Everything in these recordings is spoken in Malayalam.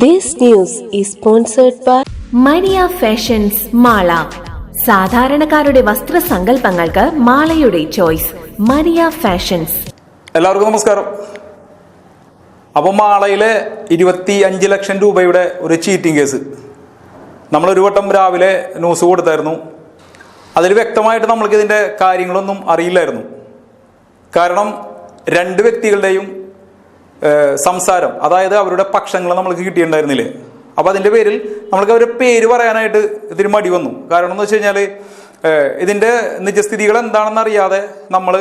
This news is sponsored by Maria fashions Mala സാധാരണക്കാരുടെ വസ്ത്ര സങ്കല്പങ്ങൾക്ക് മാളയുടെ ചോയ്സ്. മരിയ ഫാഷൻസ് എല്ലാവർക്കും നമസ്കാരം. അപ്പം മാളയിലെ ഇരുപത്തി അഞ്ച് ലക്ഷം രൂപയുടെ ഒരു ചീറ്റിംഗ് കേസ് നമ്മൾ ഒരു വട്ടം രാവിലെ ന്യൂസ് കൊടുത്തായിരുന്നു. അതിൽ വ്യക്തമായിട്ട് നമ്മൾക്ക് ഇതിന്റെ കാര്യങ്ങളൊന്നും അറിയില്ലായിരുന്നു. കാരണം രണ്ട് വ്യക്തികളുടെയും സംസാരം അതായത് അവരുടെ പക്ഷങ്ങൾ നമ്മൾക്ക് കിട്ടിയിട്ടുണ്ടായിരുന്നില്ലേ? അപ്പോൾ അതിന്റെ പേരിൽ നമ്മൾക്ക് അവരുടെ പേര് പറയാനായിട്ട് ഇതിന് മടി വന്നു. കാരണം എന്ന് വെച്ച് കഴിഞ്ഞാൽ ഇതിന്റെ നിജസ്ഥിതികൾ എന്താണെന്ന് അറിയാതെ നമ്മൾ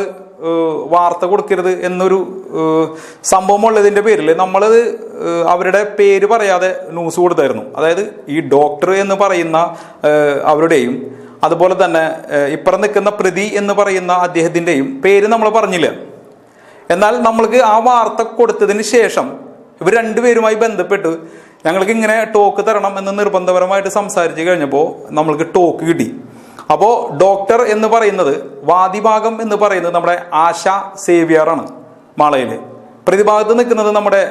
വാർത്ത കൊടുക്കരുത് എന്നൊരു ഏഹ്, സംഭവം ഉള്ളതിന്റെ പേരിൽ നമ്മളത് അവരുടെ പേര് പറയാതെ ന്യൂസ് കൊടുത്തായിരുന്നു. അതായത് ഈ ഡോക്ടർ എന്ന് പറയുന്ന അവരുടെയും അതുപോലെ തന്നെ ഇപ്പുറം നിൽക്കുന്ന പ്രതി എന്ന് പറയുന്ന അദ്ദേഹത്തിന്റെയും പേര് നമ്മൾ പറഞ്ഞില്ല. എന്നാൽ നമ്മൾക്ക് ആ വാർത്ത കൊടുത്തതിന് ശേഷം ഇവർ രണ്ടുപേരുമായി ബന്ധപ്പെട്ട് ഞങ്ങൾക്ക് ഇങ്ങനെ ടോക്ക് തരണം എന്ന് നിർബന്ധപരമായിട്ട് സംസാരിച്ച് കഴിഞ്ഞപ്പോൾ നമ്മൾക്ക് ടോക്ക് കിട്ടി. അപ്പോൾ ഡോക്ടർ എന്ന് പറയുന്നത് വാദിഭാഗം എന്ന് പറയുന്നത് നമ്മുടെ ആശ സേവിയറാണ് മാളയിലെ. പ്രതിഭാഗത്ത് നിൽക്കുന്നത് നമ്മുടെ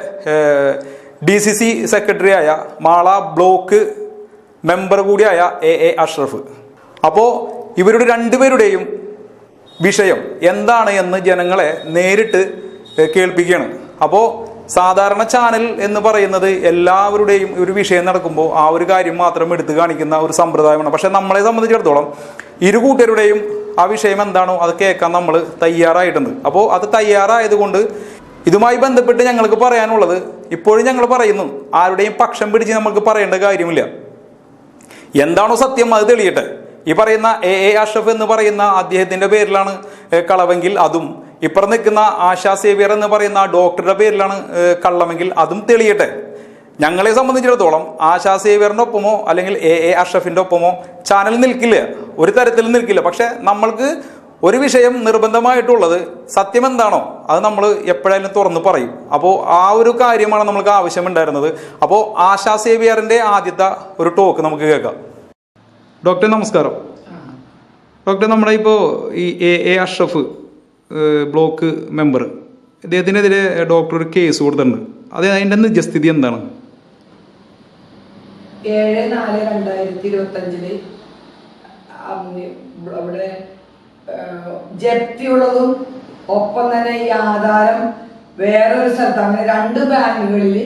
ഡി സി സി സെക്രട്ടറിയായ മാള ബ്ലോക്ക് മെമ്പർ കൂടിയായ എ എ അഷ്റഫ്. അപ്പോൾ ഇവരുടെ രണ്ടുപേരുടെയും വിഷയം. എന്താണ് എന്ന് ജനങ്ങളെ നേരിട്ട് കേൾപ്പിക്കുകയാണ്. അപ്പോൾ സാധാരണ ചാനൽ എന്ന് പറയുന്നത് എല്ലാവരുടെയും ഒരു വിഷയം നടക്കുമ്പോൾ ആ ഒരു കാര്യം മാത്രം എടുത്തു കാണിക്കുന്ന ഒരു സമ്പ്രദായമാണ്. പക്ഷെ നമ്മളെ സംബന്ധിച്ചിടത്തോളം ഇരു കൂട്ടരുടെയും ആ വിഷയം എന്താണോ അത് കേൾക്കാൻ നമ്മൾ തയ്യാറായിട്ടുണ്ട്. അപ്പോൾ അത് തയ്യാറായതുകൊണ്ട് ഇതുമായി ബന്ധപ്പെട്ട് ഞങ്ങൾക്ക് പറയാനുള്ളത് ഇപ്പോഴും ഞങ്ങൾ പറയുന്നു ആരുടെയും പക്ഷം പിടിച്ച് നമുക്ക് പറയേണ്ട കാര്യമില്ല. എന്താണോ സത്യം അത് തെളിയട്ടെ. ഈ പറയുന്ന എ എ അഷഫ് എന്ന് പറയുന്ന അദ്ദേഹത്തിന്റെ പേരിലാണ് കളവെങ്കിൽ അതും. ഇപ്പുറം നിൽക്കുന്ന ആശാ സേവിയർ എന്ന് പറയുന്ന ഡോക്ടറുടെ പേരിലാണ് കള്ളമെങ്കിൽ അതും തെളിയട്ടെ. ഞങ്ങളെ സംബന്ധിച്ചിടത്തോളം ആശാ സേവിയറിന്റെ ഒപ്പമോ അല്ലെങ്കിൽ എ എ അഷഫിന്റെ ഒപ്പമോ ചാനൽ നിൽക്കില്ല. ഒരു തരത്തിലും നിൽക്കില്ല. പക്ഷെ നമ്മൾക്ക് ഒരു വിഷയം നിർബന്ധമായിട്ടുള്ളത് സത്യം എന്താണോ അത് നമ്മൾ എപ്പോഴായാലും തുറന്ന് പറയും. അപ്പോൾ ആ ഒരു കാര്യമാണ് നമ്മൾക്ക് ആവശ്യമുണ്ടായിരുന്നത്. അപ്പോൾ ആശാ സേവിയറിന്റെ ആദ്യത്തെ ഒരു ടോക്ക് നമുക്ക് കേൾക്കാം. ഡോക്ടർ നമസ്കാരം. ഡോക്ടർ നമ്മുടെ ഇപ്പോൾ ഈ A A Ashraf block member ഇദ്ദേഹത്തിനെതിരെ doctor ഒരു കേസ് കൊടുത്തിട്ടുണ്ട്. അത് അതിന്റെ നിജസ്ഥിതി എന്താണ്? ഏഴ് നാല് രണ്ടായിരത്തി ഇരുപത്തി അഞ്ചിൽ അവിടെ ജപ്തിയുള്ളതും ഒപ്പം തന്നെ ഈ ആധാരം വേറൊരു സ്ഥലത്ത് അങ്ങനെ രണ്ട് ബാങ്കുകളിൽ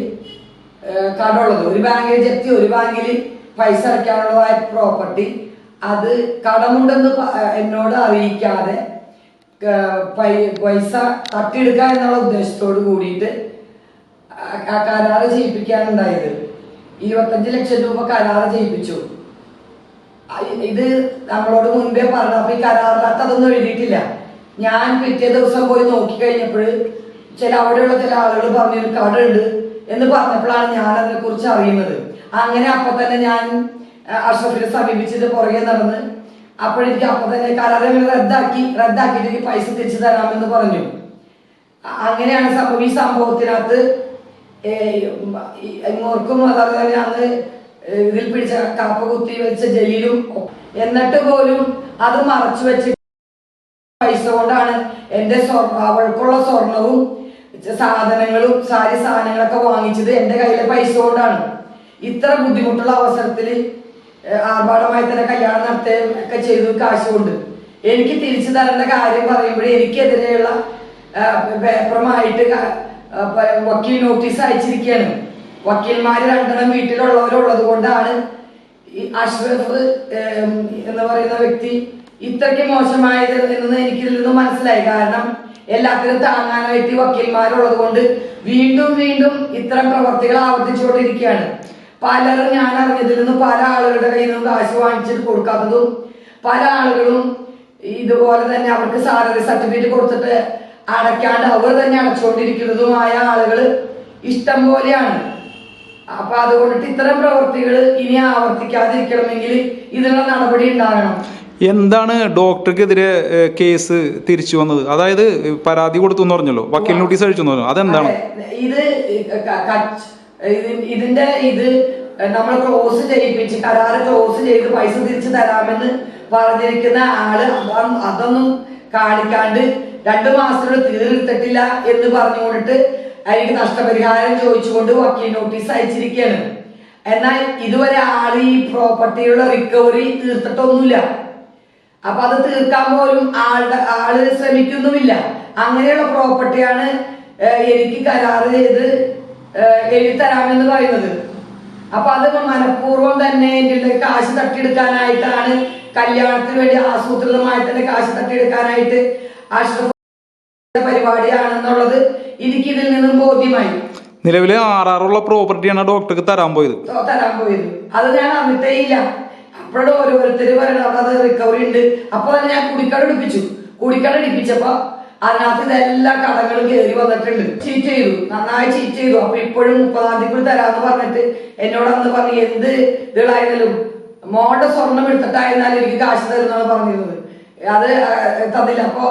കടമുള്ളത്. ഒരു ബാങ്കിൽ ജപ്തി ഒരു ബാങ്കിൽ പൈസ അടയ്ക്കാനുള്ളതായ പ്രോപ്പർട്ടി അത് കടമുണ്ടെന്ന് എന്നോട് അറിയിക്കാതെ പൈസ തട്ടിയെടുക്കുക എന്നുള്ള ഉദ്ദേശത്തോട് കൂടിയിട്ട് കരാറ് ചെയ്യിപ്പിക്കാനുണ്ടായത്. ഇരുപത്തഞ്ച് ലക്ഷം രൂപ കരാറ് ചെയ്യിപ്പിച്ചു. ഇത് നമ്മളോട് മുൻപേ പറഞ്ഞു. അപ്പൊ ഈ കരാറിനകത്ത് അതൊന്നും എഴുതിയിട്ടില്ല. ഞാൻ പിറ്റേ ദിവസം പോയി നോക്കി കഴിഞ്ഞപ്പോൾ ചില അവിടെയുള്ള ചില ആളുകൾ പറഞ്ഞു കട ഉണ്ട് എന്ന് പറഞ്ഞപ്പോഴാണ് ഞാൻ അതിനെ കുറിച്ച് അറിയുന്നത്. അങ്ങനെ അപ്പൊ തന്നെ ഞാൻ അഷ്റഫിനെ സമീപിച്ചത് പുറകെ നടന്ന് അപ്പോഴെനിക്ക് അപ്പൊ തന്നെ കരാറ് റദ്ദാക്കി റദ്ദാക്കിയിട്ട് എനിക്ക് പൈസ തിരിച്ചു തരാമെന്ന് പറഞ്ഞു. അങ്ങനെയാണ് സംഭവം. ഈ സംഭവത്തിനകത്ത് ഇങ്ങോർക്കും അതുപോലെ തന്നെ അന്ന് ഇതിൽ പിടിച്ച കാപ്പ കുത്തി വെച്ച ജലീലും എന്നിട്ട് പോലും അത് മറച്ചു വെച്ച് പൈസ കൊണ്ടാണ് സ്വർണ അവൾക്കുള്ള സ്വർണവും സാധനങ്ങളും സാരി സാധനങ്ങളൊക്കെ വാങ്ങിച്ചത് എന്റെ കയ്യിലെ പൈസ കൊണ്ടാണ്. ഇത്ര ബുദ്ധിമുട്ടുള്ള അവസരത്തിൽ ആർഭാടമായി തന്നെ കല്യാണം നടത്തുകയും ഒക്കെ ചെയ്തു കാശുകൊണ്ട്. എനിക്ക് തിരിച്ചു തരേണ്ട കാര്യം പറയുമ്പോഴേ എനിക്കെതിരെയുള്ള പേപ്പറുമായിട്ട് വക്കീൽ നോട്ടീസ് അയച്ചിരിക്കുകയാണ്. വക്കീൽമാര് രണ്ടെണ്ണം വീട്ടിലുള്ളവരുള്ളത് കൊണ്ടാണ് ഈ അഷ്റഫ് എന്ന് പറയുന്ന വ്യക്തി ഇത്രയ്ക്ക് മോശമായത് എന്ന് എനിക്ക് മനസ്സിലായി. കാരണം എല്ലാത്തിനും താങ്ങാനായിട്ട് വക്കീൽമാരുള്ളത് കൊണ്ട് വീണ്ടും വീണ്ടും ഇത്തരം പ്രവർത്തികൾ ആവർത്തിച്ചുകൊണ്ടിരിക്കുകയാണ്. പലരും ഞാൻ അറിഞ്ഞതിൽ നിന്ന് പല ആളുകളുടെ കയ്യിൽ നിന്നും കാശ് വാങ്ങിച്ചിട്ട് കൊടുക്കാത്തതും പല ആളുകളും ഇതുപോലെ തന്നെ അവർക്ക് സാലറി സർട്ടിഫിക്കറ്റ് കൊടുത്തിട്ട് അടയ്ക്കാണ്ട് അവർ തന്നെ അടച്ചുകൊണ്ടിരിക്കുന്നതുമായ ആളുകൾ ഇഷ്ടം പോലെയാണ്. അപ്പൊ അതുകൊണ്ടിട്ട് ഇത്തരം പ്രവൃത്തികൾ ഇനി ആവർത്തിക്കാതിരിക്കണമെങ്കിൽ ഇതിനുള്ള നടപടി ഉണ്ടാകണം. എന്താണ് ഡോക്ടർക്കെതിരെ കേസ് തിരിച്ചു വന്നത്? അതായത് പരാതി കൊടുത്തു എന്ന് പറഞ്ഞല്ലോ? വക്കീൽ നോട്ടീസ് അഴിച്ചു പറഞ്ഞു. അതെന്താണ്? ഇത് ഇതിന്റെ ഇത് നമ്മൾ ക്ലോസ് ചെയ്യിപ്പിച്ച് കരാർ ക്ലോസ് ചെയ്ത് പൈസ തിരിച്ചു തരാമെന്ന് പറഞ്ഞിരിക്കുന്ന ആൾ അതൊന്നും- കാണിക്കാണ്ട് രണ്ടു മാസത്തിനുള്ളിൽ തീർത്തിട്ടില്ല എന്ന് പറഞ്ഞുകൊണ്ടിട്ട് അതിന് നഷ്ടപരിഹാരം ചോദിച്ചുകൊണ്ട് വക്കീൽ നോട്ടീസ് അയച്ചിരിക്കുകയാണ്. എന്നാൽ ഇതുവരെ ആൾ ഈ പ്രോപ്പർട്ടിയുടെ റിക്കവറി തീർത്തിട്ടൊന്നുമില്ല. അപ്പൊ അത് തീർക്കാൻ പോലും ആളുടെ ആൾ ശ്രമിക്കുന്നുമില്ല. അങ്ങനെയുള്ള പ്രോപ്പർട്ടിയാണ് എനിക്ക് കരാറ് ചെയ്ത് ഏഹ്, എഴുതി തരാമെന്ന് പറയുന്നത്. അപ്പൊ അത് മനഃപൂർവം തന്നെ എന്റെ കാശ് തട്ടിയെടുക്കാനായിട്ടാണ് കല്യാണത്തിന് വേണ്ടി ആസൂത്രിതമായി തന്നെ കാശ് തട്ടിയെടുക്കാനായിട്ട് അഷ്റഫ് പരിപാടിയാണെന്നുള്ളത് എനിക്ക് ഇതിൽ നിന്നും ബോധ്യമായി. നിലവിലെ ആറാറുള്ള പ്രോപ്പർട്ടിയാണ് ഡോക്ടർക്ക് തരാൻ പോയത്. തരാൻ പോയത്. അത് ഞാൻ അറിഞ്ഞിട്ടേ ഇല്ല. അപ്പോഴും ഓരോരുത്തർ പറയണം അത് റിക്കവറി ഉണ്ട്. അപ്പൊ തന്നെ ഞാൻ കുടിക്കട എടുപ്പിച്ചു കുടിക്കട എടുപ്പിച്ചപ്പോ അതിനകത്ത് എല്ലാ കഥകളും കയറി വന്നിട്ടുണ്ട്. ചീറ്റ് ചെയ്തു. നന്നായി ചീറ്റ് ചെയ്തു. അപ്പൊ ഇപ്പോഴും മുപ്പതാം തീയതി കൂടി തരാന്ന് പറഞ്ഞിട്ട് എന്നോട് അന്ന് പറഞ്ഞു എന്ത് ഇതായിരുന്നാലും മോളുടെ സ്വർണം എടുത്തിട്ടായിരുന്നാലും എനിക്ക് കാശ് തരുന്നാണ് പറഞ്ഞിരുന്നത്. അത് തന്നില്ല. അപ്പൊ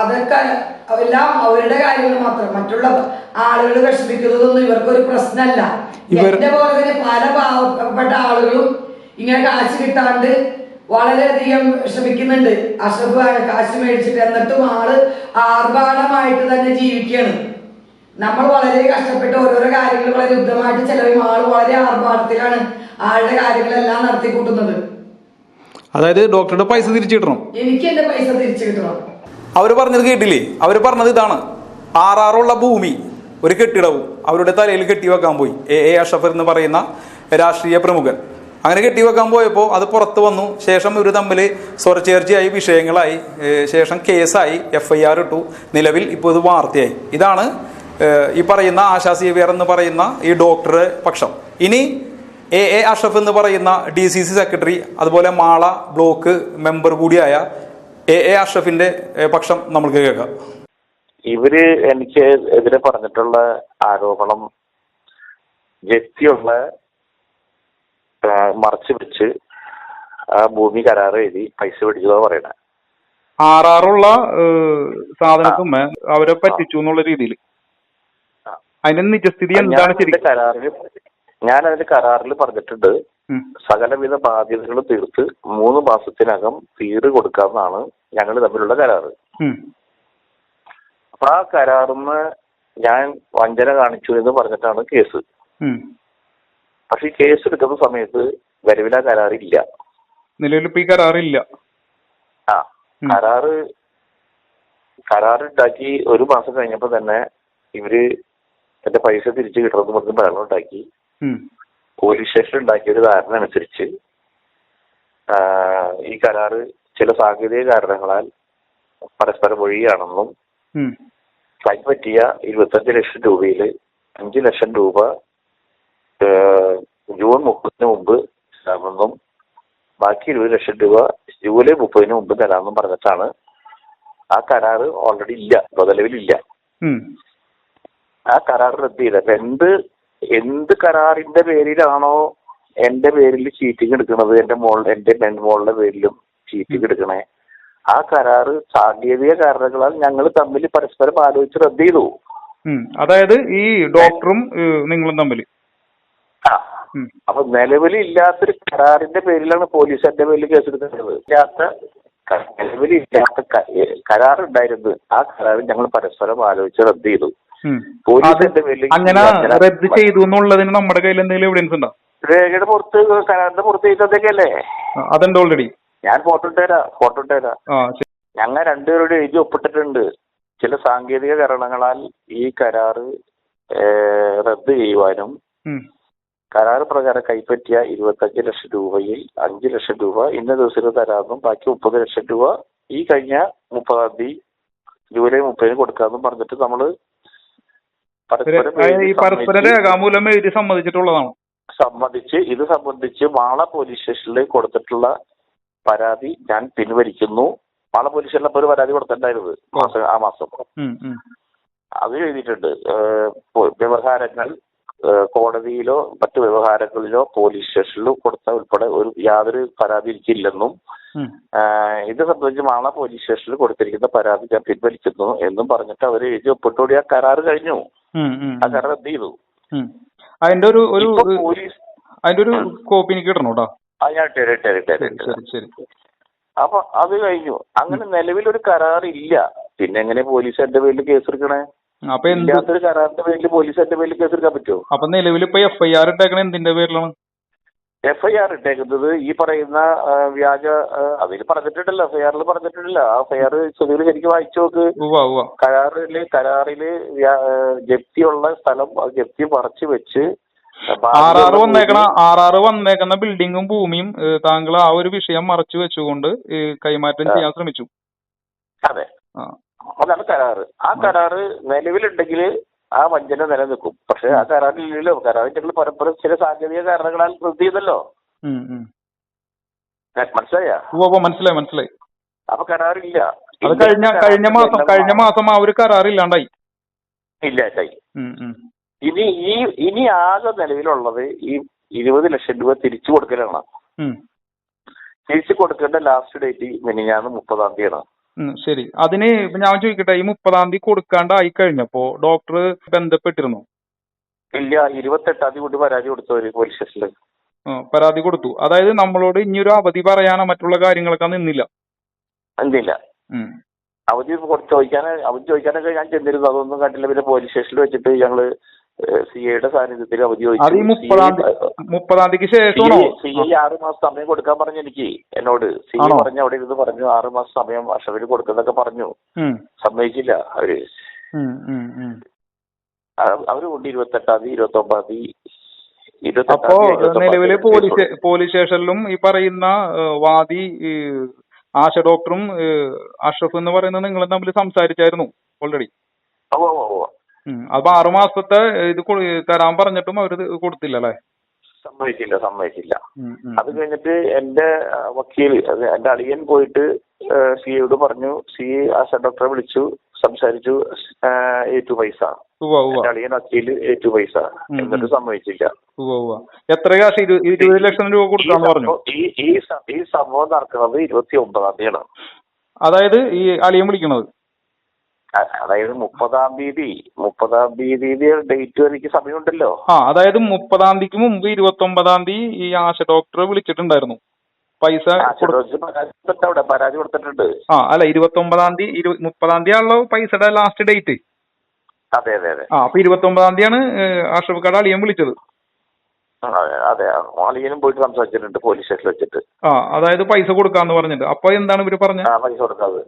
അതൊക്കെ എല്ലാം അവരുടെ കാര്യങ്ങൾ മാത്രം. മറ്റുള്ള ആളുകൾ വിഷമിക്കുന്നതൊന്നും ഇവർക്കൊരു പ്രശ്നമല്ല. എന്റെ പോലെ തന്നെ പല പാവപ്പെട്ട ആളുകളും ഇങ്ങനെ കാശ് കിട്ടാണ്ട് വളരെയധികം ശ്രമിക്കുന്നുണ്ട്. അഷഫ് കാശ് മേടിച്ചിട്ട് എന്നിട്ടും ആൾ ആർഭാടമായിട്ട് തന്നെ ജീവിക്കുകയാണ്. നമ്മൾ വളരെ കഷ്ടപ്പെട്ട് ഓരോരോ കാര്യങ്ങൾ വളരെ യുദ്ധമായിട്ട് ചെലവും ആൾ വളരെ ആർഭാടത്തിലാണ് ആളുടെ കാര്യങ്ങളെല്ലാം നടത്തി കൂട്ടുന്നത് അതായത് ഡോക്ടറുടെ പൈസ തിരിച്ചു കിട്ടണം എനിക്ക് എന്റെ പൈസ തിരിച്ചു കിട്ടണം. അവർ പറഞ്ഞത് കേട്ടില്ലേ? അവർ പറഞ്ഞത് ഇതാണ്. ആറാറുള്ള ഭൂമി ഒരു കെട്ടിടവും അവരുടെ തലയിൽ കെട്ടി വെക്കാൻ പോയി. എ എ അഷഫർ എന്ന് പറയുന്ന രാഷ്ട്രീയ പ്രമുഖൻ. അങ്ങനെ കെട്ടിവെക്കാൻ പോയപ്പോൾ അത് പുറത്ത് വന്നു. ശേഷം ഇവർ തമ്മിൽ സ്വരച്ചേർച്ചയായി വിഷയങ്ങളായി ശേഷം കേസായി എഫ് ഐ ആർ ഇട്ടു. നിലവിൽ ഇപ്പോൾ ഇത് വാർത്തയായി. ഇതാണ് ഈ പറയുന്ന ആശാ സേവിയർ എന്ന് പറയുന്ന ഈ ഡോക്ടറെ പക്ഷം. ഇനി എ എ അഷഫ് എന്ന് പറയുന്ന ഡി സി സി സെക്രട്ടറി അതുപോലെ മാള ബ്ലോക്ക് മെമ്പർ കൂടിയായ എ എ അഷഫിന്റെ പക്ഷം നമ്മൾക്ക് കേൾക്കാം. ഇവർ എനിക്ക് എതിരെ പറഞ്ഞിട്ടുള്ള ആരോപണം വ്യക്തിയുള്ള മറച്ചു വെച്ച് ആ ഭൂമി കരാർ എഴുതി പൈസ പിടിച്ചതോ പറയണേ ആർ ആറുള്ള സാധനത്തുമ്മ അവരെ പറ്റിച്ചു എന്നുള്ള രീതിയിൽ. അതിന്റെ നിജസ്ഥിതി എന്താണ് ശരിക്കും കരാറിൽ ഞാൻ അതിന്റെ കരാറിൽ പറഞ്ഞിട്ടുണ്ട്. സകലവിധ ബാധ്യതകൾ തീർത്ത് മൂന്ന് മാസത്തിനകം തീര് കൊടുക്കാമെന്നാണ് ഞങ്ങൾ തമ്മിലുള്ള കരാറ്. അപ്പൊ ആ കരാറിന്ന് ഞാൻ വഞ്ചന കാണിച്ചു എന്ന് പറഞ്ഞിട്ടാണ് കേസ്. പക്ഷെ ഈ കേസ് എടുക്കുന്ന സമയത്ത് വരവില കരാറില്ല നിലവിൽ ഈ കരാറില്ല ആ. കരാറ് കരാറുണ്ടാക്കി ഒരു മാസം കഴിഞ്ഞപ്പോ തന്നെ ഇവർ എന്റെ പൈസ തിരിച്ചു കിട്ടണമെന്ന് പറഞ്ഞ് ബഹളം ഉണ്ടാക്കി പോലീസ് സ്റ്റേഷൻ ഉണ്ടാക്കിയ ഒരു ധാരണ അനുസരിച്ച് ഈ കരാറ് ചില സാങ്കേതിക കാരണങ്ങളാൽ പരസ്പരം ഒഴിയാണെന്നും ഉം. കൈപ്പറ്റിയ ഇരുപത്തഞ്ച് ലക്ഷം രൂപയിൽ അഞ്ച് ലക്ഷം രൂപ ജൂൺ മുപ്പതിന് മുമ്പ് തരാമെന്നും ബാക്കി ഇരുപത് ലക്ഷം രൂപ ജൂലൈ മുപ്പതിന് മുമ്പ് തരാമെന്നും പറഞ്ഞിട്ടാണ്. ആ കരാറ് ഓൾറെഡി ഇല്ല. നിലവിലില്ല. ആ കരാർ റദ്ദ് ചെയ്ത. അപ്പൊ എന്ത് എന്ത് കരാറിന്റെ പേരിലാണോ എന്റെ പേരിൽ ചീറ്റിംഗ് എടുക്കുന്നത് എന്റെ മോൾ എന്റെ പെൺമോളുടെ പേരിലും ചീറ്റിംഗ് എടുക്കണേ. ആ കരാറ് സാങ്കേതിക കാരണങ്ങളാൽ ഞങ്ങൾ തമ്മിൽ പരസ്പരം ആലോചിച്ച് റദ്ദ് ചെയ്തു. അതായത് ഈ ഡോക്ടറും നിങ്ങളും തമ്മിൽ. ആ നിലവിൽ അപ്പൊ നിലവിലില്ലാത്തൊരു കരാറിന്റെ പേരിലാണ് പോലീസ് എന്റെ പേരിൽ കേസെടുക്കുന്നത് ഇല്ലാത്ത നിലവിൽ നിലവിലില്ലാത്ത കരാർ ഉണ്ടായിരുന്നത് ആ കരാർ ഞങ്ങൾ പരസ്പരം ആലോചിച്ച് റദ്ദ് ചെയ്തു. പോലീസ് എന്റെ പേരിൽ അങ്ങനെ റദ്ദ് ചെയ്തു എന്നുള്ളതിന് നമ്മുടെ കയ്യിൽ എന്തെങ്കിലും എവിഡൻസ് ഉണ്ടോ? രേഖയുടെ പുറത്ത് കരാറിന്റെ പുറത്ത് ചെയ്തതൊക്കെയല്ലേ? അതുണ്ട് ഓൾറെഡി ഞാൻ ഫോട്ടോ ഇട്ടുതരാം ഫോട്ടോ ഇട്ടുതരാം ഞങ്ങൾ രണ്ടുപേരുടെ എഴുതി ഒപ്പിട്ടിട്ടുണ്ട്. ചില സാങ്കേതിക കാരണങ്ങളാൽ ഈ കരാറ് റദ്ദ് ചെയ്യുവാനും. കരാർ പ്രകാരം കൈപ്പറ്റിയ ഇരുപത്തഞ്ച് ലക്ഷം രൂപയിൽ അഞ്ച് ലക്ഷം രൂപ ഇന്ന ദിവസത്തിൽ തരാമെന്നും ബാക്കി മുപ്പത് ലക്ഷം രൂപ ഈ കഴിഞ്ഞ മുപ്പതാം തീയതി ജൂലൈ മുപ്പതിന് കൊടുക്കാമെന്നും പറഞ്ഞിട്ട് നമ്മൾ പരസ്പരം എഴുതി സമ്മതിച്ചിട്ടുള്ളതാണ്. സംബന്ധിച്ച് ഇത് സംബന്ധിച്ച് മാള പോലീസ് സ്റ്റേഷനിൽ കൊടുത്തിട്ടുള്ള പരാതി ഞാൻ പിൻവലിക്കുന്നു. മാള പോലീസ് സ്റ്റേഷനിൽ ഒരു പരാതി കൊടുത്തിട്ടുണ്ടായിരുന്നത് മാസം ആ മാസം. അത് എഴുതിയിട്ടുണ്ട്. വ്യവഹാരങ്ങൾ കോടതിയിലോ മറ്റു വ്യവഹാരങ്ങളിലോ പോലീസ് സ്റ്റേഷനിലോ കൊടുത്ത ഉൾപ്പെടെ ഒരു യാതൊരു പരാതി എനിക്കില്ലെന്നും ഇത് സംബന്ധിച്ച് മാള പോലീസ് സ്റ്റേഷനിൽ കൊടുത്തിരിക്കുന്ന പരാതി ഞാൻ പിൻവലിക്കുന്നു എന്നും പറഞ്ഞിട്ട് അവർ എഴുതി ഒപ്പിട്ടോടി ആ കരാറ് കഴിഞ്ഞു. ആ കരാർ എന്ത് ചെയ്തു. അതിന്റെ ഒരു ഒരു പോലീസ് അതിന്റെ ഒരു കോപ്പി എനിക്ക് കിട്ടണം കേട്ടോ ആ ഞാൻ ഇട്ടേരാം, ഇട്ടേരാം, ഇട്ടേരാം, ശരി ഇട്ടേരാം. ശരി ശരി അപ്പൊ അത് കഴിഞ്ഞു. അങ്ങനെ നിലവിലൊരു കരാറില്ല. പിന്നെ എങ്ങനെ പോലീസ് എന്റെ പേരിൽ കേസെടുക്കണേ? അപ്പൊ എന്ത് ഇല്ലാത്തൊരു കരാറിന്റെ പേരിൽ പോലീസ് എന്റെ പേരിൽ കേസെടുക്കാൻ പറ്റുമോ? അപ്പൊ നിലവിൽ ഇപ്പൊ എഫ് ഐ ആർ ഇട്ടേക്കണ എന്തിന്റെ പേരിലാണ്? എഫ് ഐ ആർ ഇട്ടേക്കുന്നത് ഈ പറയുന്ന ആ, വ്യാജ ആ, അതിൽ പറഞ്ഞിട്ടുണ്ടല്ലോ എഫ് ഐ ആറിൽ പറഞ്ഞിട്ടുണ്ടല്ലോ. ആ എഫ് ഐ ആർ സുധീർ ശരിക്കും വായിച്ചു നോക്ക്. ഉവ്വ ഉവ്വ. കരാറിൽ കരാറിൽ വ്യാ- ആ, ജപ്തിയുള്ള സ്ഥലം അത് ജപ്തി മറച്ചു വെച്ച് ആർ ആർ വന്നേക്കണ ആർ ആർ വന്നേക്കുന്ന ബിൽഡിങ്ങും ഭൂമിയും ഏഹ്, താങ്കൾ ആ ഒരു വിഷയം മറച്ചു വെച്ചുകൊണ്ട് ഏഹ്, കൈമാറ്റം ചെയ്യാൻ ശ്രമിച്ചു. അതെ. ആ. അതാണ് കരാറ്. ആ കരാറ് നിലവിലുണ്ടെങ്കിൽ ആ വഞ്ചന നിലനിൽക്കും. പക്ഷെ ആ കരാറിലില്ലല്ലോ. കരാറിന്റെ പരമ്പര ചില സാങ്കേതിക കാരണങ്ങളാൽ വൃത്തി ചെയ്തല്ലോ. മനസ്സിലായ? മനസ്സിലായി മനസ്സിലായി. അപ്പൊ കരാറില്ല. അത് കഴിഞ്ഞ കഴിഞ്ഞ മാസം കഴിഞ്ഞ മാസം ആ ഒരു കരാറില്ലാണ്ടായി. ഇല്ലാണ്ടായി. ഇനി ഈ ഇനി ആകെ നിലവിലുള്ളത് ഈ ഇരുപത് ലക്ഷം രൂപ തിരിച്ചു കൊടുക്കലാണ്. തിരിച്ചു കൊടുക്കേണ്ട ലാസ്റ്റ് ഡേറ്റ് മിനിഞ്ഞാന്ന് മുപ്പതാം തീയതിയാണ്. ശരി. അതിന് ഇപ്പൊ ഞാൻ ചോദിക്കട്ടെ ഈ മുപ്പതാം തീയതി കൊടുക്കാണ്ടായി കഴിഞ്ഞപ്പോ ഡോക്ടർ ബന്ധപ്പെട്ടിരുന്നു? ഇല്ല ഇരുപത്തെട്ടാം തീയതി കൊണ്ട് പരാതി കൊടുത്തവര് പോലീസ് സ്റ്റേഷനിൽ പരാതി കൊടുത്തു. അതായത് നമ്മളോട് ഇനിയൊരു അവധി പറയാനോ മറ്റുള്ള കാര്യങ്ങളൊക്കെ നിന്നില്ല? എന്തില്ല ഉം. അവധി കൊടു- ചോദിക്കാന് അവധി ചോദിക്കാനൊക്കെ ഞാൻ ചെന്നിരുന്നു. അതൊന്നും കണ്ടില്ല. പിന്നെ പോലീസ് സ്റ്റേഷനിൽ വെച്ചിട്ട് ഞങ്ങൾ സി ഐയുടെ സാന്നിധ്യത്തിൽ അവധി അത് ഈ മുപ്പതാം തീയതി മുപ്പതാം തീയതിക്ക് ശേഷമാണോ സി ഐ ആറ് മാസം സമയം കൊടുക്കാൻ പറഞ്ഞു എനിക്ക്. എന്നോട് സി ഐ പറഞ്ഞു അവിടെ ഇരുന്ന് പറഞ്ഞു ആറ് മാസം സമയം അഷവിന് കൊടുക്കുന്നൊക്കെ പറഞ്ഞു. സമ്മതിച്ചില്ല അവർ. അവർ കൊണ്ട് ഇരുപത്തെട്ടാം തീയതി ഇരുപത്തി ഒമ്പതാം തീയതി അപ്പോ നിലവിലെ പോലീസ് പോലീസ് സ്റ്റേഷനിലും ഈ പറയുന്ന വാദി ആശ ഡോക്ടറും അഷ്റഫ് എന്ന് പറയുന്നത് നിങ്ങളും തമ്മിൽ സംസാരിച്ചായിരുന്നു ഓൾറെഡി. അപ്പൊ ആറു മാസത്തെ ഇത് തരാൻ പറഞ്ഞിട്ടും അവർ കൊടുത്തില്ല അല്ലേ സമ്മതിച്ചില്ല സമ്മതിച്ചില്ല. അത് കഴിഞ്ഞിട്ട് എന്റെ വക്കീൽ അത് എന്റെ അളിയൻ പോയിട്ട് സി ഐയോട് പറഞ്ഞു സി ആ ആശ ഡോക്ടറെ വിളിച്ചു സംസാരിച്ചു ഏറ്റു പൈസ. അളിയൻ വക്കീൽ ഏറ്റു പൈസ. എന്നിട്ട്. സമ്മതിച്ചില്ല. എത്ര കാശ്? ഇരുപത് ലക്ഷം രൂപ കൊടുക്കാന്ന് പറഞ്ഞു. ഈ ഈ സംഭവം നടക്കുന്നത് ഇരുപത്തി ഒമ്പതാം തീയതിയാണ്. അതായത് ഈ അളിയൻ വിളിക്കണത്? അ- അതായത് മുപ്പതാം തീയതി മുപ്പതാം തീയതി ഡേറ്റ് എനിക്ക് സമയമുണ്ടല്ലോ. ആ അതായത് മുപ്പതാം തീയതിക്ക് മുമ്പ് ഇരുപത്തി ഒമ്പതാം തീയതി ഈ ആശ ഡോക്ടറെ വിളിച്ചിട്ടുണ്ടായിരുന്നു. പൈസ പരാതി കൊടുത്തിട്ടുണ്ട്. ആ അല്ല ഇരുപത്തി ഒമ്പതാം തീയതി മുപ്പതാം തീയതി ആണല്ലോ പൈസയുടെ ലാസ്റ്റ് ഡേറ്റ്. അതെ അതെ അതെ. ആ അപ്പൊ ഇരുപത്തി ഒമ്പതാം തീയതിയാണ് ആശുപ കട അളിയൻ വിളിച്ചത്. അതെ അളിയനും പോയിട്ട് സംസാരിച്ചിട്ടുണ്ട് പോലീസ് സ്റ്റേഷനിൽ വെച്ചിട്ട്. ആ അതായത് പൈസ കൊടുക്കാന്ന് പറഞ്ഞിട്ട്. അപ്പൊ എന്താണ് ഇവർ പറഞ്ഞത് പൈസ കൊടുക്കാതെ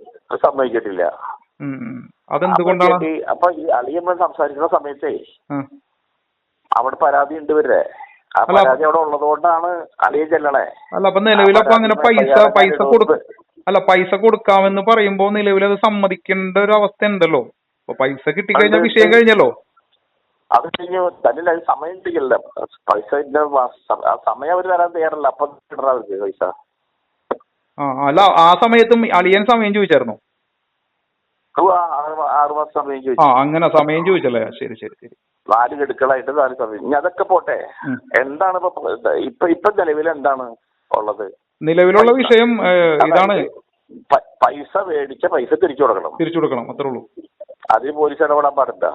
സമ്മതിച്ചിട്ടില്ല. അതെന്തുകൊണ്ടാണ്? അപ്പൊ ഈ- അളിയമ്മ സംസാരിക്കുന്ന സമയത്തേ. അവിടെ പരാതി ഉണ്ട് ഇവരുടെ. ആ പരാതി അവിടെ ഉള്ളതുകൊണ്ടാണ് കൊണ്ടാണ് അളിയൻ ചെല്ലണേ. അല്ല അപ്പൊ നിലവിലപ്പൊ അങ്ങനെ പൈസ പൈസ കൊടുത്ത് കൊടുക്ക അല്ല പൈസ കൊടുക്കാമെന്ന് പറയുമ്പോ നിലവിലത് സമ്മതിക്കേണ്ട ഒരു അവസ്ഥ ഉണ്ടല്ലോ അപ്പൊ പൈസ കിട്ടിക്കഴിഞ്ഞാൽ അത് വിഷയം കഴിഞ്ഞല്ലോ. അത് കഴിഞ്ഞ് തന്നെ അത് സമയം ചെയ്യില്ല പൈസ സമയം അവർ തരാൻ തയ്യാറല്ല. അപ്പൊ കിട്ടണ പൈസ. ആ അല്ല ആ സമയത്തും അളിയൻ സമയം ചോദിച്ചായിരുന്നു? അത് ആറ് മാസം സമയം ആ അങ്ങനെ സമയം ചോദിച്ചല്ലേ? ശരി ശരി ശരി. നാല് ഗഡുക്കളായിട്ട് നാല് സമയം. ഇനി അതൊക്കെ പോട്ടെ. എന്താണ് ഇപ്പൊ ഇപ്പൊ ഇപ്പൊ നിലവിൽ എന്താണ് ഉള്ളത്? നിലവിലുള്ള വിഷയം ഇതാണ്. പൈസ മേടിച്ച പൈസ തിരിച്ചു കൊടുക്കണം. തിരിച്ചു കൊടുക്കണം അത്രേ ഉള്ളൂ. അതിന് പോലീസ് ഇടപെടാൻ പാടില്ല.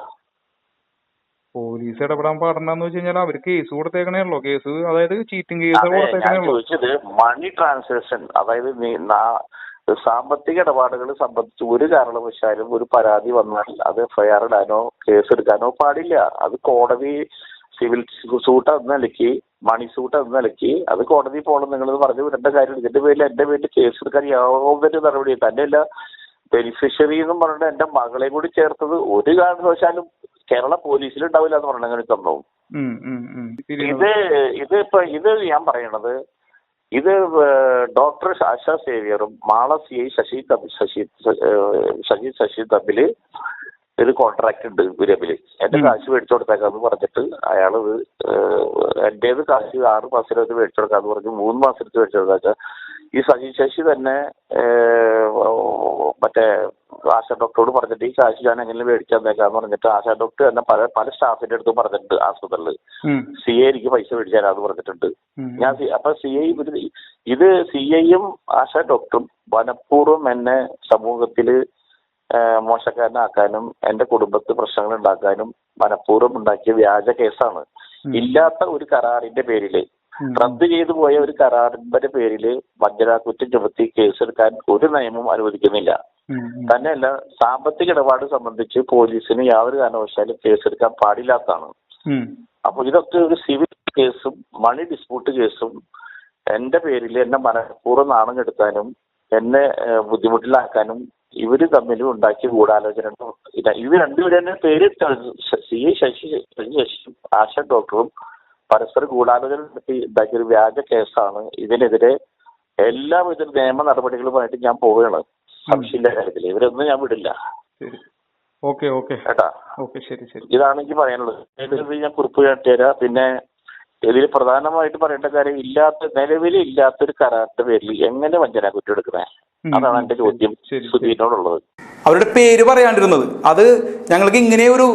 പോലീസ് ഇടപെടാൻ പാടണ്ടെന്ന് വെച്ച് കഴിഞ്ഞാൽ അവർ കേസ് കൊടുത്തേക്കണേ ഉള്ളൂ. കേസ് അതായത് ചീറ്റിംഗ് കേസ് കൊടുത്തേക്കണേ ഉള്ളൂ. മണി ട്രാൻസാക്ഷൻ അതായത് സാമ്പത്തിക ഇടപാടുകൾ സംബന്ധിച്ച് ഒരു കാരണവശാലും ഒരു പരാതി വന്നാൽ അത് എഫ്ഐആർ ഇടാനോ കേസ് എടുക്കാനോ പാടില്ല. അത് കോടതി സിവിൽ സൂട്ട് എന്ന നിലയ്ക്ക് മണി സൂട്ട് എന്ന നിലയ്ക്ക് അത് കോടതി പോകണം നിങ്ങൾ പറഞ്ഞു വിടേണ്ട കാര്യം ഇതിന്റെ പേരിൽ എന്റെ പേരിൽ കേസ് എടുക്കാൻ യാതൊരു നടപടി തന്നെയല്ല ബെനിഫിഷ്യറി എന്ന് പറഞ്ഞിട്ട് എന്റെ മകളെ കൂടി ചേർത്തത് ഒരു കാരണവശാലും കേരള പോലീസിൽ ഉണ്ടാവില്ല എന്ന് പറഞ്ഞ അങ്ങനെ സംഭവം. ഇത് ഇത് ഇപ്പൊ ഇത് ഞാൻ പറയണത് ഇത് ഡോക്ടർ ആശ സേവിയറും മാള സി ഐ ശശി ശശി ശശി ശശി തമ്മിൽ ഒരു കോൺട്രാക്ട് ഉണ്ട് ഇവരമ്മിൽ എന്റെ കാശ് മേടിച്ചു കൊടുത്തേക്കാന്ന് പറഞ്ഞിട്ട് അയാൾ ഇത് എന്റേത് കാശ് ആറ് മാസത്തിനകത്ത് മേടിച്ചു കൊടുക്കാന്ന് പറഞ്ഞു മൂന്ന് മാസത്തിൽ മേടിച്ചു കൊടുക്കാച്ച ഈ ശശി ശശി തന്നെ മറ്റേ ആശാ ഡോക്ടറോട് പറഞ്ഞിട്ട് ഈ കാശ് ഞാൻ എങ്ങനെ മേടിച്ചു തന്നേക്കാന്ന് പറഞ്ഞിട്ട് ആശാ ഡോക്ടർ തന്നെ പല പല സ്റ്റാഫിന്റെ അടുത്തും പറഞ്ഞിട്ടുണ്ട് ആസ്പത്രിയിൽ സി എ എനിക്ക് പൈസ മേടിച്ചു തരാന്ന് പറഞ്ഞിട്ടുണ്ട് ഞാൻ അപ്പൊ സി ഐ ഇത് സി ഐയും ആശാ ഡോക്ടറും മനഃപൂർവം എന്നെ സമൂഹത്തിൽ മോശക്കാരനാക്കാനും എന്റെ കുടുംബത്തിൽ പ്രശ്നങ്ങൾ ഉണ്ടാക്കാനും മനഃപൂർവം ഉണ്ടാക്കിയ വ്യാജ കേസാണ്. ഇല്ലാത്ത ഒരു കരാറിന്റെ പേരിൽ. റദ്ദ് ചെയ്തു പോയ ഒരു കരാറിന്റെ പേരിൽ വഞ്ചനാക്കുറ്റം ചുമത്തി കേസെടുക്കാൻ ഒരു നിയമവും അനുവദിക്കുന്നില്ല. തന്നെയല്ല സാമ്പത്തിക ഇടപാട് സംബന്ധിച്ച് പോലീസിന് യാതൊരു കാരണവശാലും കേസെടുക്കാൻ പാടില്ലാത്തതാണ്. അപ്പൊ ഇതൊക്കെ ഒരു സിവിൽ കേസും മണി ഡിസ്പ്യൂട്ട് കേസും എന്റെ പേരിൽ എന്നെ മനഃപൂർവം നാണം കെടുത്താനും എന്നെ ബുദ്ധിമുട്ടിലാക്കാനും ഇവർ തമ്മിൽ ഉണ്ടാക്കിയ ഗൂഢാലോചന ഇവർ രണ്ടുപേരും തന്നെ പേര് സി. എ. ശശി ശശി ശശിയും ആശ ഡോക്ടറും പരസ്പര ഗൂഢാലോചന നടത്തി ഉണ്ടാക്കിയ ഒരു വ്യാജ കേസാണ്. ഇതിനെതിരെ എല്ലാവിധ നിയമ നടപടികളുമായിട്ട് ഞാൻ പോവുകയാണ്. സംശയമില്ല കാര്യത്തിൽ. ഇവരൊന്നും ഞാൻ വിടില്ല. Okay okay. കേട്ടാ? ഓക്കെ ശരി ശരി. ഇതാണ് എനിക്ക് പറയാനുള്ളത് ഞാൻ കുറിപ്പ് കാട്ടിത്തരാം പിന്നെ ഇതിൽ പ്രധാനമായിട്ട് പറയേണ്ട കാര്യം ഇല്ലാത്ത നിലവിൽ ഇല്ലാത്തൊരു കരാറിന്റെ പേരിൽ എങ്ങനെ വഞ്ചന കുറ്റം എടുക്കുന്നത് അതാണ് എന്റെ ചോദ്യം ശരി. അവരുടെ പേര് പറയാണ്ടിരുന്നത് അത് ഞങ്ങൾക്ക് ഇങ്ങനെ ഒരു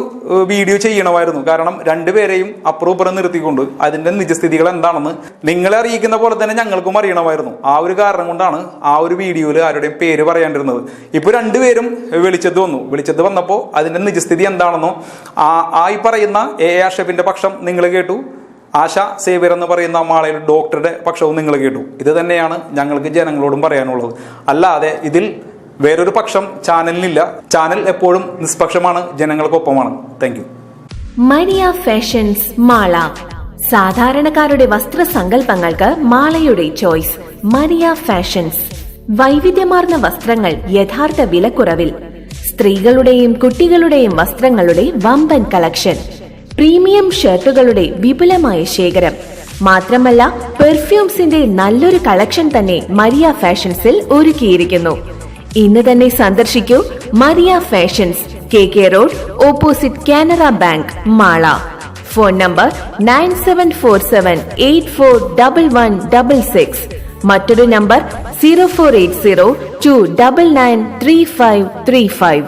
വീഡിയോ ചെയ്യണമായിരുന്നു. കാരണം രണ്ടുപേരെയും അപ്പുറം ഇപ്പുറം നിർത്തിക്കൊണ്ട് അതിന്റെ നിജസ്ഥിതികൾ എന്താണെന്ന് നിങ്ങളെ അറിയിക്കുന്ന പോലെ തന്നെ ഞങ്ങൾക്കും അറിയണമായിരുന്നു. ആ ഒരു കാരണം കൊണ്ടാണ് ആ ഒരു വീഡിയോയിൽ ആരുടെയും പേര് പറയാണ്ടിരുന്നത്. ഇപ്പൊ രണ്ടുപേരും വെളിച്ചത്ത് വന്നു. വെളിച്ചത്ത് വന്നപ്പോൾ അതിന്റെ നിജസ്ഥിതി എന്താണെന്നോ ആ ആ ഈ പറയുന്ന എ ആഷപ്പിന്റെ പക്ഷം നിങ്ങൾ കേട്ടു. ആശ സേവ്യർ എന്ന് പറയുന്ന മാളയിൽ ഡോക്ടറുടെ പക്ഷവും നിങ്ങൾ കേട്ടു. ഇത് തന്നെയാണ് ഞങ്ങൾക്ക് ജനങ്ങളോടും പറയാനുള്ളത്. അല്ലാതെ ഇതിൽ വേറൊരു പക്ഷം ചാനലിനില്ല ചാനൽ എപ്പോഴും നിഷ്പക്ഷമാണ് ജനങ്ങൾക്കൊപ്പമാണ്. Thank you Maria Fashions Mala. സാധാരണക്കാരുടെ വസ്ത്ര സങ്കല്പങ്ങൾക്ക് മാളയുടെ ചോയ്സ്. Maria fashions. വൈവിധ്യമാർന്ന വസ്ത്രങ്ങൾ യഥാർത്ഥ വിലക്കുറവിൽ. സ്ത്രീകളുടെയും കുട്ടികളുടെയും വസ്ത്രങ്ങളുടെ വമ്പൻ കളക്ഷൻ. പ്രീമിയം ഷർട്ടുകളുടെ വിപുലമായ ശേഖരം. മാത്രമല്ല പെർഫ്യൂംസിന്റെ നല്ലൊരു കളക്ഷൻ തന്നെ മരിയ ഫാഷൻസിൽ ഒരുക്കിയിരിക്കുന്നു. ഇന്ന് തന്നെ സന്ദർശിക്കൂ Maria Fashions K K road opposite Canara bank Mala. Phone number nine seven four seven eight four double one double six. മറ്റൊരു number zero four eight zero two double nine three five three five.